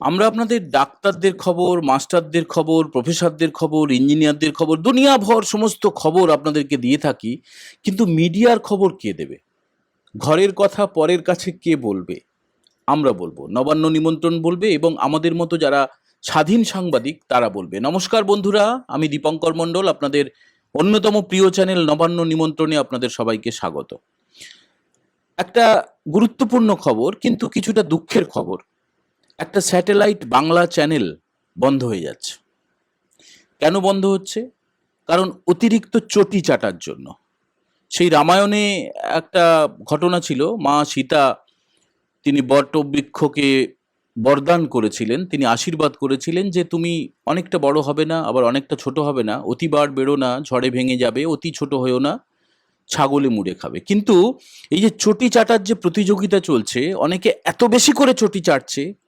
আমরা আপনাদের ডাক্তারদের খবর, মাস্টারদের খবর, প্রফেসরদের খবর, ইঞ্জিনিয়ারদের খবর, দুনিয়াভর সমস্ত খবর আপনাদেরকে দিয়ে থাকি, কিন্তু মিডিয়ার খবর কে দেবে? ঘরের কথা পরের কাছে কে বলবে? আমরা বলব। নবান্ন নিমন্ত্রণ বলবে এবং আমাদের মতো যারা স্বাধীন সাংবাদিক, তারা বলবে। নমস্কার বন্ধুরা, আমি দীপঙ্কর মণ্ডল, আপনাদের অন্যতম প্রিয় চ্যানেল নবান্ন নিমন্ত্রণে আপনাদের সবাইকে স্বাগত। একটা গুরুত্বপূর্ণ খবর, কিন্তু কিছুটা দুঃখের খবর। একটা স্যাটেলাইট বাংলা চ্যানেল বন্ধ হয়ে যাচ্ছে। কেন বন্ধ হচ্ছে? কারণ অতিরিক্ত চটি চাটার জন্য। সেই রামায়ণে একটা ঘটনা ছিল, মা সীতা তিনি বটবৃক্ষকে বরদান করেছিলেন, তিনি আশীর্বাদ করেছিলেন যে তুমি অনেকটা বড় হবে না, আবার অনেকটা ছোট হবে না, অতিবার বেরো না, ঝড়ে ভেঙে যাবে, অতি ছোট হয়েও না, ছাগলে মুড়ে খাবে। কিন্তু এই যে চটি চাটার যে প্রতিযোগিতা চলছে, অনেকে এত বেশি করে চটি চাটছে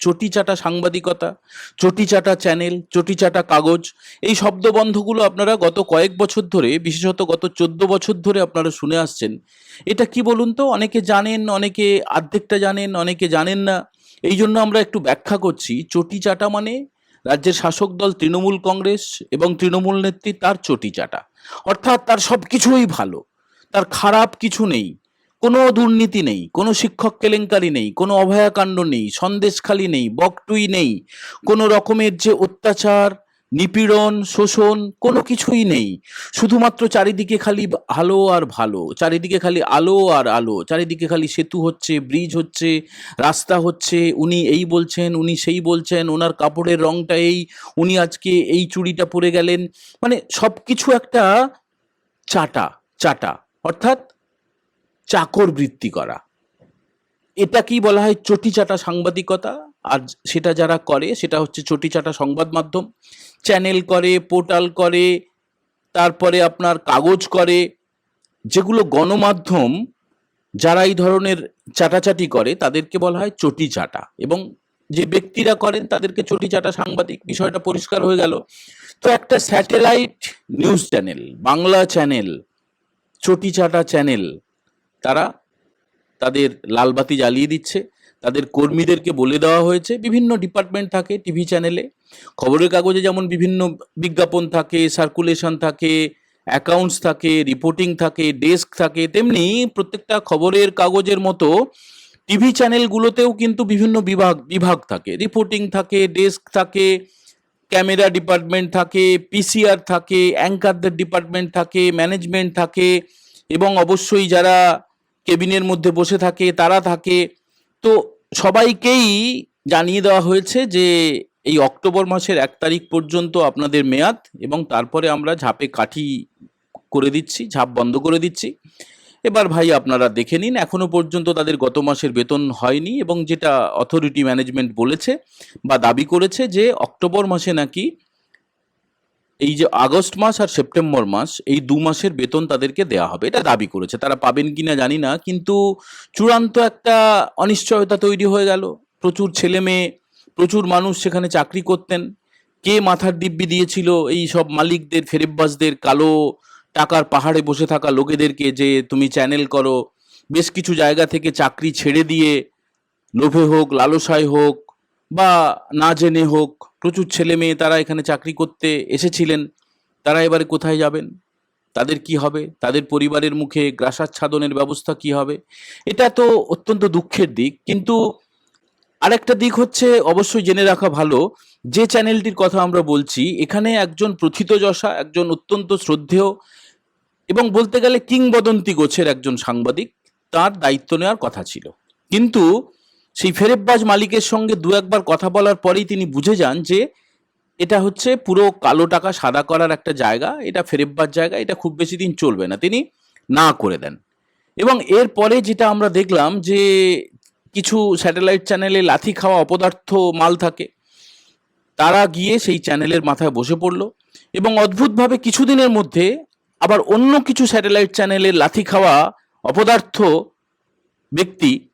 চটি চাটা সাংবাদিকতা চটি চাটা চ্যানেল চটি চাটা কাগজ, এই শব্দবন্ধগুলো আপনারা গত কয়েক বছর ধরে, বিশেষত গত চোদ্দ বছর ধরে আপনারা শুনে আসছেন। এটা কি বলুন তো? অনেকে জানেন, অনেকে আর্ধেকটা জানেন, অনেকে জানেন না। এই জন্য আমরা একটু ব্যাখ্যা করছি। চটি চাটা মানে রাজ্যের শাসক দল তৃণমূল কংগ্রেস এবং তৃণমূল নেত্রী তার চটি চাটা অর্থাৎ তার সব কিছুই ভালো। তার খারাপ কিছু নেই। কোনো দুর্নীতি নেই, কোনো শিক্ষক কেলেঙ্কারি নেই, কোনো অভয়াকাণ্ড নেই, সন্দেশখালি নেই, বকটুই নেই, কোনো রকমের যে অত্যাচার, নিপীড়ন, শোষণ, কোনো কিছুই নেই। শুধুমাত্র চারিদিকে খালি ভালো আর ভালো, চারিদিকে খালি আলো আর আলো, চারিদিকে খালি সেতু হচ্ছে, ব্রিজ হচ্ছে, রাস্তা হচ্ছে, উনি এই বলছেন, উনি সেই বলছেন, ওনার কাপড়ের রংটা এই, উনি আজকে এই চুড়িটা পরে গেলেন। মানে সব কিছু একটা চাটা চাটা। অর্থাৎ চাকর বৃত্তি করা। এটা কি বলা হয় চটি চাটা সাংবাদিকতা? আর সেটা যারা করে, সেটা হচ্ছে চটি চাটা সংবাদ মাধ্যম। চ্যানেল করে, পোর্টাল করে, তারপরে আপনার কাগজ করে। যেগুলো গণমাধ্যম, যারা এই ধরনের চাটাচাটি করে, তাদেরকে বলা হয় চটি চাটা এবং যে ব্যক্তিরা করেন, তাদেরকে চটি চাটা সাংবাদিক বিষয়টা পরিষ্কার হয়ে গেল। তো একটা satellite news channel, Bangla channel চটি চাটা চ্যানেল তারা তাদের লালবাতি জ্বালিয়ে দিচ্ছে, তাদের কর্মীদেরকে বলে দেওয়া হয়েছে, বিভিন্ন ডিপার্টমেন্ট থাকে টিভি চ্যানেলে খবরের কাগজে যেমন বিভিন্ন বিজ্ঞাপন থাকে সার্কুলেশন থাকে অ্যাকাউন্টস থাকে রিপোর্টিং থাকে ডেস্ক থাকে, তেমনি প্রত্যেকটা খবরের কাগজের মতো টিভি চ্যানেলগুলোতেও কিন্তু বিভিন্ন বিভাগ বিভাগ থাকে। রিপোর্টিং থাকে ডেস্ক থাকে ক্যামেরা ডিপার্টমেন্ট থাকে পিসিআর থাকে অ্যাঙ্কারদের ডিপার্টমেন্ট থাকে ম্যানেজমেন্ট থাকে, এবং অবশ্যই যারা কেবিনের মধ্যে বসে থাকে, তারা থাকে। তো সবাইকেই জানিয়ে দেওয়া হয়েছে যে এই অক্টোবর মাসের এক তারিখ পর্যন্ত আপনাদের মেয়াদ এবং তারপরে আমরা ঝাপে কাঠি করে দিচ্ছি, ঝাপ বন্ধ করে দিচ্ছি। এবার ভাই আপনারা দেখে নিন এখনও পর্যন্ত তাদের গত মাসের বেতন হয়নি এবং যেটা অথরিটি ম্যানেজমেন্ট বলেছে বা দাবি করেছে যে অক্টোবর মাসে নাকি এই যে আগস্ট মাস আর সেপ্টেম্বর মাস, এই দু মাসের বেতন তাদেরকে দেওয়া হবে। এটা দাবি করেছে। তারা পাবেন কিনা জানি না, কিন্তু চূড়ান্ত একটা অনিশ্চয়তা তৈরি হয়ে গেল। প্রচুর ছেলে মেয়ে, প্রচুর মানুষ সেখানে চাকরি করতেন। কে মাথার দিব্যি দিয়েছিল এই সব মালিকদের, ফেরেববাজদের, কালো টাকার পাহাড়ে বসে থাকা লোকেদেরকে যে তুমি চ্যানেল করো, বেশ কিছু জায়গা থেকে চাকরি ছেড়ে দিয়ে লোভে হোক, লালসায় হোক, বা না জেনে হোক প্রচুর ছেলে মেয়ে তারা এখানে চাকরি করতে এসেছিলেন, তারা এবারে কোথায় যাবেন? তাদের কি হবে? তাদের পরিবারের মুখে গ্রাসাচ্ছাদনের ব্যবস্থা কি হবে? এটা তো অত্যন্ত দুঃখের দিক, কিন্তু আরেকটা দিক হচ্ছে অবশ্যই জেনে রাখা ভালো, যে চ্যানেলটির কথা আমরা বলছি, এখানে একজন প্রথিতযশা একজন অত্যন্ত শ্রদ্ধেয় এবং বলতে গেলে কিংবদন্তি গোছের একজন সাংবাদিক, তার দায়িত্ব নেওয়ার কথা ছিল। কিন্তু সেই ফেরেববাজ মালিকের সঙ্গে দু একবার কথা বলার পরেই তিনি বুঝে যান যে এটা হচ্ছে পুরো কালো টাকা সাদা করার একটা জায়গা, এটা ফেরেববাজ জায়গা, এটা খুব বেশি দিন চলবে না। তিনি না করে দেন। এবং এরপরে যেটা আমরা দেখলাম যে কিছু স্যাটেলাইট চ্যানেলে লাথি খাওয়া অপদার্থ মাল থাকে। তারা গিয়ে সেই চ্যানেলের মাথায় বসে পড়ল এবং অদ্ভুতভাবে কিছুদিনের মধ্যে আবার অন্য কিছু স্যাটেলাইট চ্যানেলের লাথি খাওয়া অপদার্থ ব্যক্তি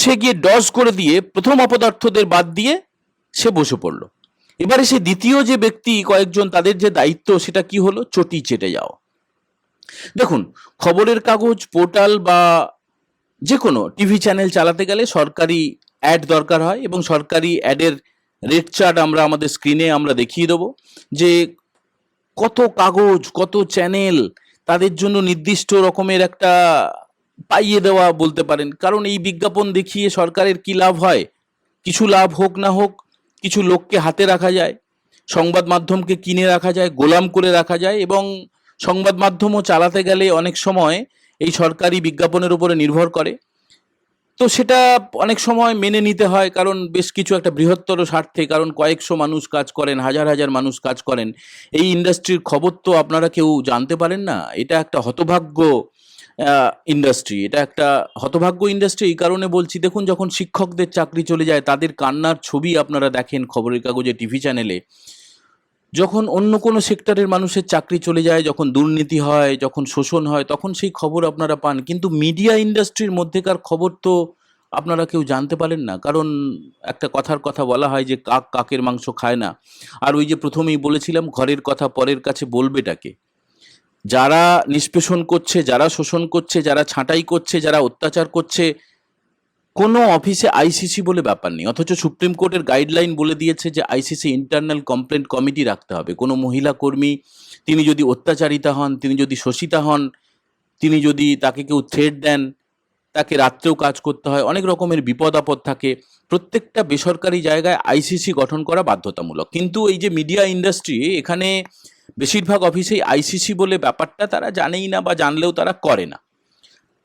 সে গিয়ে ডস করে দিয়ে প্রথম অপদার্থদের বাদ দিয়ে সে বসে পড়ল। এবারে সে দ্বিতীয় যে ব্যক্তি, কয়েকজন তাদের যে দায়িত্ব, সেটা কি হলো? চটি চেটে যাওয়া। দেখুন, খবরের কাগজ, পোর্টাল বা যে কোনো টিভি চ্যানেল চালাতে গেলে সরকারি অ্যাড দরকার হয় এবং সরকারি অ্যাডের রেট চার্ট আমরা আমাদের স্ক্রিনে আমরা দেখিয়ে দেবো যে কত কাগজ, কত চ্যানেল, তাদের জন্য নির্দিষ্ট রকমের একটা পাইয়ে দেওয়া বলতে পারেন। কারণ এই বিজ্ঞাপন দেখিয়ে সরকারের কি লাভ হয়? কিছু লাভ হোক না হোক, কিছু লোককে হাতে রাখা যায়, সংবাদ মাধ্যমকে কিনে রাখা যায়, গোলাম করে রাখা যায় এবং সংবাদ মাধ্যমও চালাতে গেলে অনেক সময় এই সরকারি বিজ্ঞাপনের উপরে নির্ভর করে। তো সেটা অনেক সময় মেনে নিতে হয়, কারণ বেশ কিছু একটা বৃহত্তর স্বার্থে, কারণ কয়েকশো মানুষ কাজ করেন, হাজার হাজার মানুষ কাজ করেন। এই ইন্ডাস্ট্রির খবর তো আপনারা কেউ জানতে পারেন না। এটা একটা হতভাগ্য ইন্ডাস্ট্রি এটা একটা হতভাগ্য ইন্ডাস্ট্রি এই কারণে বলছি, দেখুন, যখন শিক্ষকদের চাকরি চলে যায়, তাদের কান্নার ছবি আপনারা দেখেন খবরের কাগজে টিভি চ্যানেলে যখন অন্য কোনো সেক্টরের মানুষের চাকরি চলে যায়, যখন দুর্নীতি হয়, যখন শোষণ হয়, তখন সেই খবর আপনারা পান। কিন্তু মিডিয়া ইন্ডাস্ট্রির মধ্যেকার খবর তো আপনারা কেউ জানতে পারেন না। কারণ একটা কথার কথা বলা হয় যে, কাক কাকের মাংস খায় না। আর ওই যে প্রথমেই বলেছিলাম, ঘরের কথা পরের কাছে বলবে বলবেটাকে যারা নিষ্পেষণ করছে, যারা শোষণ করছে, যারা ছাঁটাই করছে, যারা অত্যাচার করছে, কোনো অফিসে আইসিসি বলে ব্যাপার নেই। অথচ সুপ্রিম কোর্টের গাইডলাইন বলে দিয়েছে যে আইসিসি ইন্টারনাল কমপ্লেন্ট কমিটি রাখতে হবে। কোনো মহিলা কর্মী, তিনি যদি অত্যাচারিতা হন, তিনি যদি শোষিতা হন, তিনি যদি তাকে কেউ থ্রেট দেন, তাকে রাত্রেও কাজ করতে হয়, অনেক রকমের বিপদ আপদ থাকে। প্রত্যেকটা বেসরকারি জায়গায় আইসিসি গঠন করা বাধ্যতামূলক। কিন্তু এই যে মিডিয়া ইন্ডাস্ট্রি, এখানে বেশিরভাগ অফিসেই আইসিসি বলে ব্যাপারটা তারা জানেই না বা জানলেও তারা করে না।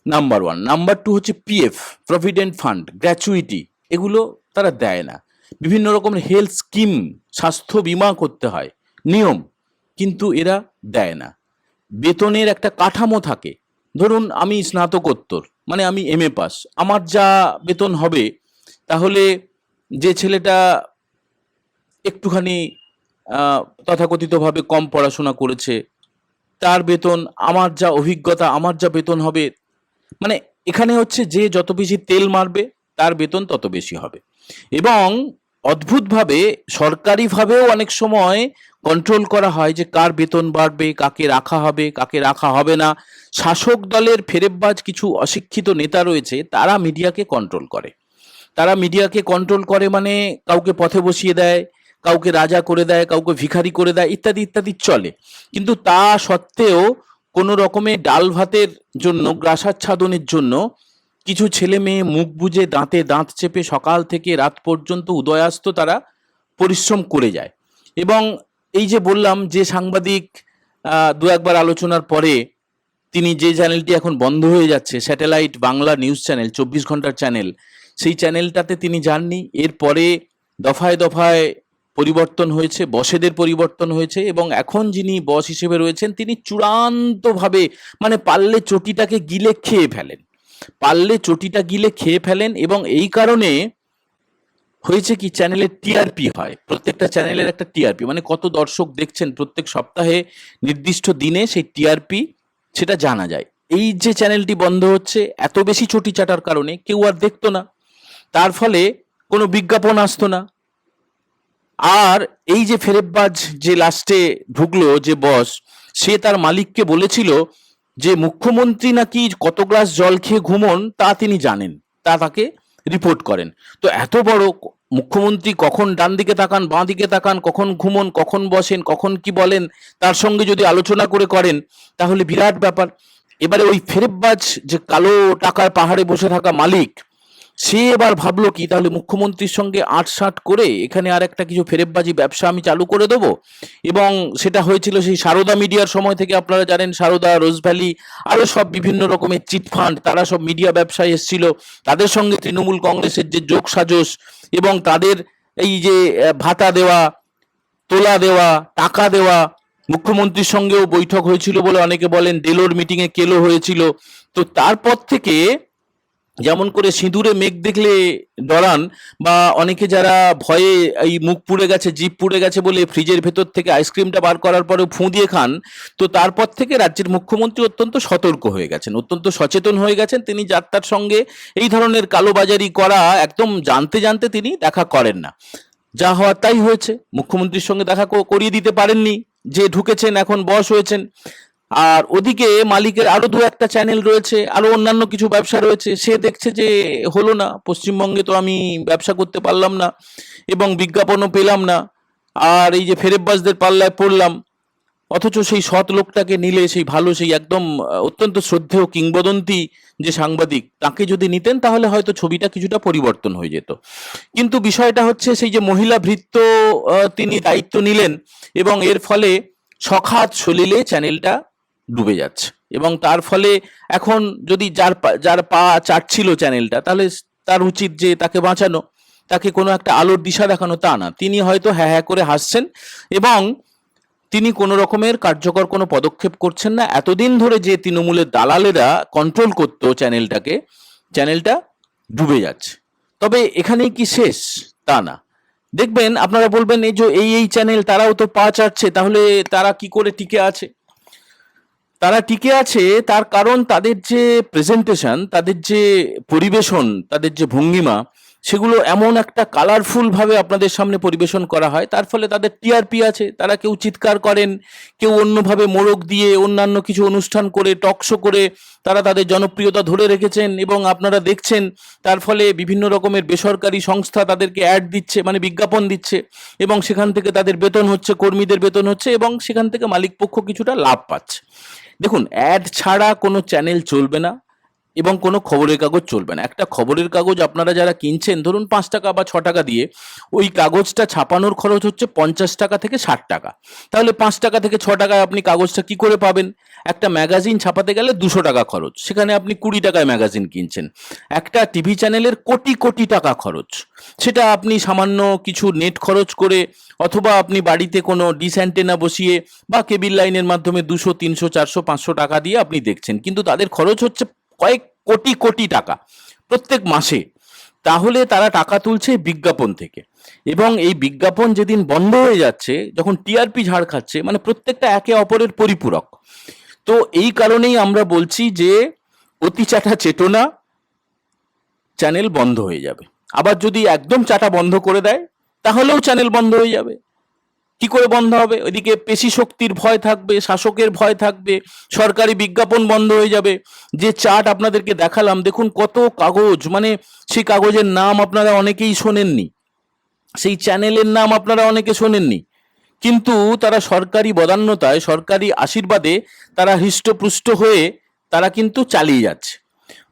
নাম্বার ওয়ান নাম্বার টু হচ্ছে পিএফ প্রভিডেন্ট ফান্ড গ্র্যাচুইটি এগুলো তারা দেয় না। বিভিন্ন রকমের হেলথ স্কিম স্বাস্থ্য বিমা করতে হয়। নিয়ম। কিন্তু এরা দেয় না। বেতনের একটা কাঠামো থাকে। ধরুন আমি স্নাতকোত্তর মানে আমি এম এ পাস আমার যা বেতন হবে, তাহলে যে ছেলেটা একটুখানি তথাকথিতভাবে কম পড়াশোনা করেছে। তার বেতন, আমার যা অভিজ্ঞতা, আমার যা বেতন হবে মানে এখানে হচ্ছে যে যত বেশি তেল মারবে, তার বেতন তত বেশি হবে। এবং অদ্ভুতভাবে সরকারিভাবেও অনেক সময় কন্ট্রোল করা হয় যে কার বেতন বাড়বে, কাকে রাখা হবে, কাকে রাখা হবে না। শাসক দলের ফেরেববাজ কিছু অশিক্ষিত নেতা রয়েছে, তারা মিডিয়াকে কন্ট্রোল করে। তারা মিডিয়াকে কন্ট্রোল করে মানে কাউকে পথে বসিয়ে দেয় কাউকে রাজা করে দেয়, কাউকে ভিখারি করে দেয়, ইত্যাদি ইত্যাদি চলে। কিন্তু তা সত্ত্বেও কোনো রকমের ডাল ভাতের জন্য, গ্রাসাচ্ছাদনের জন্য কিছু ছেলে মেয়ে মুখ বুজে দাঁতে দাঁত চেপে সকাল থেকে রাত পর্যন্ত উদয়াস্ত তারা পরিশ্রম করে যায়। এবং এই যে বললাম যে সাংবাদিক দু একবার আলোচনার পরে তিনি যে চ্যানেলটি এখন বন্ধ হয়ে যাচ্ছে, স্যাটেলাইট বাংলা নিউজ চ্যানেল, চব্বিশ ঘণ্টার চ্যানেল, সেই চ্যানেলটাতে তিনি যাননি। এরপরে দফায় দফায় পরিবর্তন হয়েছে, বসেদের পরিবর্তন হয়েছে এবং এখন যিনি বস হিসেবে রয়েছেন, তিনি চূড়ান্তভাবে মানে পারলে চটিটাকে গিলে খেয়ে ফেলেন। পারলে চটিটা গিলে খেয়ে ফেলেন এবং এই কারণে হয়েছে কি চ্যানেলের টিআরপি হয়। প্রত্যেকটা চ্যানেলের একটা টিআরপি মানে কত দর্শক দেখছেন প্রত্যেক সপ্তাহে নির্দিষ্ট দিনে সেই টিআরপি সেটা জানা যায়। এই যে চ্যানেলটি বন্ধ হচ্ছে, এত বেশি চটি চাটার কারণে কেউ আর দেখতো না। তার ফলে কোনো বিজ্ঞাপন আসতো না। আর এই যে ফেরেববাজ যে লাস্টে ঢুকলো যে বস, সে তার মালিককে বলেছিল যে, মুখ্যমন্ত্রী নাকি কত গ্লাস জল খেয়ে ঘুমন তা তিনি জানেন, তা তাকে রিপোর্ট করেন। তো এত বড় মুখ্যমন্ত্রী কখন ডান দিকে তাকান, বাঁ দিকে তাকান, কখন ঘুমন, কখন বসেন, কখন কি বলেন, তার সঙ্গে যদি আলোচনা করে করেন, তাহলে বিরাট ব্যাপার। এবারে ওই ফেরেববাজ যে কালো টাকার পাহাড়ে বসে থাকা মালিক সে এবার ভাবলো কি, তাহলে মুখ্যমন্ত্রীর সঙ্গে আটসাট করে এখানে আর একটা কিছু ফেরেববাজি ব্যবসা আমি চালু করে দেবো? এবং সেটা হয়েছিল সেই সারদা মিডিয়ার সময় থেকে আপনারা জানেন, সারদা, রোজ ভ্যালি, আরও সব বিভিন্ন রকমের চিট ফান্ড, তারা সব মিডিয়া ব্যবসায় এসেছিল। তাদের সঙ্গে তৃণমূল কংগ্রেসের যে যোগ সাজস এবং তাদের এই যে ভাতা দেওয়া, তোলা দেওয়া, টাকা দেওয়া, মুখ্যমন্ত্রীর সঙ্গেও বৈঠক হয়েছিল বলে অনেকে বলেন, ডেলোর মিটিংয়ে কেলো হয়েছিল। তো তারপর থেকে যেমন করে সিঁদুরে মেঘ দেখলে ডরান বা অনেকে যারা ভয়ে এই মুখ পুড়ে গেছে জিপ পুড়ে গেছে বলে ফ্রিজের ভেতর থেকে আইসক্রিমটা বার করার পরে ফুঁ দিয়ে খান, তো তারপর থেকে রাজ্যের মুখ্যমন্ত্রী অত্যন্ত সতর্ক হয়ে গেছেন, অত্যন্ত সচেতন হয়ে গেছেন। তিনি যাত্রার সঙ্গে এই ধরনের কালোবাজারি করা একদম জানতে জানতে তিনি দেখা করেন না। যা হওয়ার তাই হয়েছে। মুখ্যমন্ত্রীর সঙ্গে দেখা করিয়ে দিতে পারেননি। যে ঢুকেছেন, এখন বস হয়েছেন। আর ওদিকে মালিকের আরও দু একটা চ্যানেল রয়েছে, আরও অন্যান্য কিছু ব্যবসা রয়েছে। সে দেখছে যে হলো না, পশ্চিমবঙ্গে তো আমি ব্যবসা করতে পারলাম না এবং বিজ্ঞাপনও পেলাম না। আর এই যে ফেরেববাজদের পাল্লায় পড়লাম, অথচ সেই সৎ লোকটাকে নিলে সেই ভালো, সেই একদম অত্যন্ত শ্রদ্ধেয় কিংবদন্তি যে সাংবাদিক, তাকে যদি নিতেন তাহলে হয়তো ছবিটা কিছুটা পরিবর্তন হয়ে যেত। কিন্তু বিষয়টা হচ্ছে সেই যে মহিলা ভৃত্য তিনি দায়িত্ব নিলেন এবং এর ফলে সখাত সলিলে চ্যানেলটা ডুবে যাচ্ছে। এবং তার ফলে এখন যদি যার যার পা চাটছিল চ্যানেলটা, তাহলে তার উচিত যে তাকে বাঁচানো, তাকে কোনো একটা আলোর দিশা দেখানো তা না। তিনি হয়তো হ্যাঁ হ্যাঁ করে হাসছেন এবং তিনি কোনো রকমের কার্যকর কোনো পদক্ষেপ করছেন না। এতদিন ধরে যে তৃণমূলের দালালেরা কন্ট্রোল করতো চ্যানেলটাকে, চ্যানেলটা ডুবে যাচ্ছে। তবে এখানেই কি শেষ? তা না। দেখবেন, আপনারা বলবেন, এই যে এই এই চ্যানেল, তারাও তো পা চাটছে, তাহলে তারা কি করে টিকে আছে? তারা টিকে আছে তার কারণ তাদের যে প্রেজেন্টেশন তাদের যে পরিবেশন তাদের যে ভঙ্গিমা সেগুলো এমন একটা কালারফুল ভাবে আপনাদের সামনে পরিবেশন করা হয়। তার ফলে তাদের টিআরপি আছে। তারা কেউ চিৎকার করেন, কেউ অন্যভাবে মোড়ক দিয়ে অন্যান্য কিছু অনুষ্ঠান করে টকশো করে তারা তাদের জনপ্রিয়তা ধরে রেখেছেন এবং আপনারা দেখছেন তার ফলে বিভিন্ন রকমের বেসরকারি সংস্থা তাদেরকে অ্যাড দিচ্ছে মানে বিজ্ঞাপন দিচ্ছে এবং সেখান থেকে তাদের বেতন হচ্ছে, কর্মীদের বেতন হচ্ছে এবং সেখান থেকে মালিকপক্ষ কিছুটা লাভ পাচ্ছে। দেখুন অ্যাড ছাড়া কোনো চ্যানেল চলবে না। এবং কোনো খবরের কাগজ চলবে না। একটা খবরের কাগজ আপনারা যারা কিনছেন, ধরুন পাঁচ টাকা বা ছ টাকা দিয়ে, ওই কাগজটা ছাপানোর খরচ হচ্ছে পঞ্চাশ টাকা থেকে ষাট টাকা। তাহলে পাঁচ টাকা থেকে ছ টাকায় আপনি কাগজটা কি করে পাবেন? একটা ম্যাগাজিন ছাপাতে গেলে দুশো টাকা খরচ। সেখানে আপনি কুড়ি টাকায় ম্যাগাজিন কিনছেন। একটা টিভি চ্যানেলের কোটি কোটি টাকা খরচ। সেটা আপনি সামান্য কিছু নেট খরচ করে, অথবা আপনি বাড়িতে কোনো ডিস অ্যান্টেনা বসিয়ে বা কেবিল লাইনের মাধ্যমে দুশো, তিনশো, চারশো, পাঁচশো টাকা দিয়ে আপনি দেখছেন। কিন্তু তাদের খরচ হচ্ছে কয়েক কোটি কোটি টাকা প্রত্যেক মাসে, তাহলে তারা টাকা তুলছে বিজ্ঞাপন থেকে। এবং এই বিজ্ঞাপন যেদিন বন্ধ হয়ে যাচ্ছে, যখন টিআরপি ঝাড় খাচ্ছে মানে প্রত্যেকটা একে অপরের পরিপূরক। তো এই কারণেই আমরা বলছি যে, অতি চাটা চেতনা চ্যানেল বন্ধ হয়ে যাবে। আবার যদি একদম চাটা বন্ধ করে দেয়, তাহলেও চ্যানেল বন্ধ হয়ে যাবে। কি করে বন্ধ হবে? ওইদিকে পেশি শক্তির ভয় থাকবে, শাসকের ভয় থাকবে, সরকারি বিজ্ঞাপন বন্ধ হয়ে যাবে। যে চার্ট আপনাদেরকে দেখালাম, দেখুন কত কাগজ মানে সেই কাগজের নাম আপনারা অনেকেই শোনেননি। সেই চ্যানেলের নাম আপনারা অনেকে শোনেননি। কিন্তু তারা সরকারি বদান্যতায়, সরকারি আশীর্বাদে তারা হৃষ্টপুষ্ট হয়ে তারা কিন্তু চালিয়ে যাচ্ছে।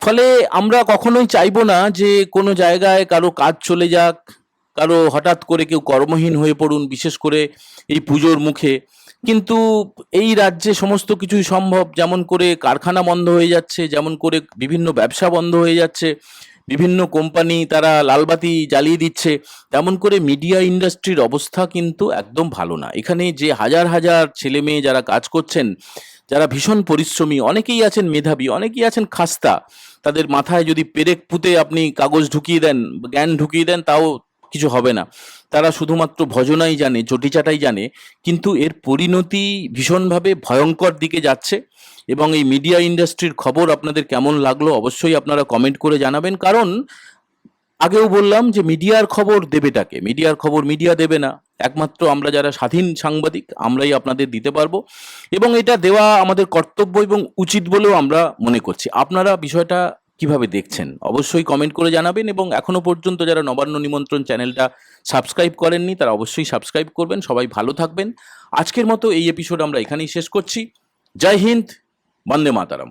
ফলে আমরা কখনোই চাইব না যে কোনো জায়গায় কারও কাজ চলে যাক কারও হঠাৎ করে কেউ কর্মহীন হয়ে পড়ুন, বিশেষ করে এই পুজোর মুখে। কিন্তু এই রাজ্যে সমস্ত কিছুই সম্ভব। যেমন করে কারখানা বন্ধ হয়ে যাচ্ছে, যেমন করে বিভিন্ন ব্যবসা বন্ধ হয়ে যাচ্ছে, বিভিন্ন কোম্পানি তারা লালবাতি জ্বালিয়ে দিচ্ছে, তেমন করে মিডিয়া ইন্ডাস্ট্রির অবস্থা কিন্তু একদম ভালো না। এখানে যে হাজার হাজার ছেলে মেয়ে যারা কাজ করছেন, যারা ভীষণ পরিশ্রমী, অনেকেই আছেন মেধাবী, অনেকেই আছেন খাস্তা। তাদের মাথায় যদি পেরেক পুঁতে আপনি কাগজ ঢুকিয়ে দেন, জ্ঞান ঢুকিয়ে দেন, তাও কিছু হবে না। তারা শুধুমাত্র ভজনাই জানে চটিচাটাই জানে, কিন্তু এর পরিণতি ভীষণভাবে ভয়ঙ্কর দিকে যাচ্ছে এবং এই মিডিয়া ইন্ডাস্ট্রির খবর আপনাদের কেমন লাগল অবশ্যই আপনারা কমেন্ট করে জানাবেন। কারণ আগেও বললাম যে মিডিয়ার খবর দেবেটাকে মিডিয়ার খবর মিডিয়া দেবে না। একমাত্র আমরা যারা স্বাধীন সাংবাদিক, আমরাই আপনাদের দিতে পারব। এবং এটা দেওয়া আমাদের কর্তব্য এবং উচিত বলেও আমরা মনে করছি। আপনারা বিষয়টা কীভাবে দেখছেন? অবশ্যই কমেন্ট করে জানাবেন এবং এখনও পর্যন্ত যারা নবান্ন নিমন্ত্রণ চ্যানেলটা সাবস্ক্রাইব করেননি, তারা অবশ্যই সাবস্ক্রাইব করবেন। সবাই ভালো থাকবেন। আজকের মতো এই এপিসোড আমরা এখানেই শেষ করছি। জয় হিন্দ, বন্দে মাতারাম।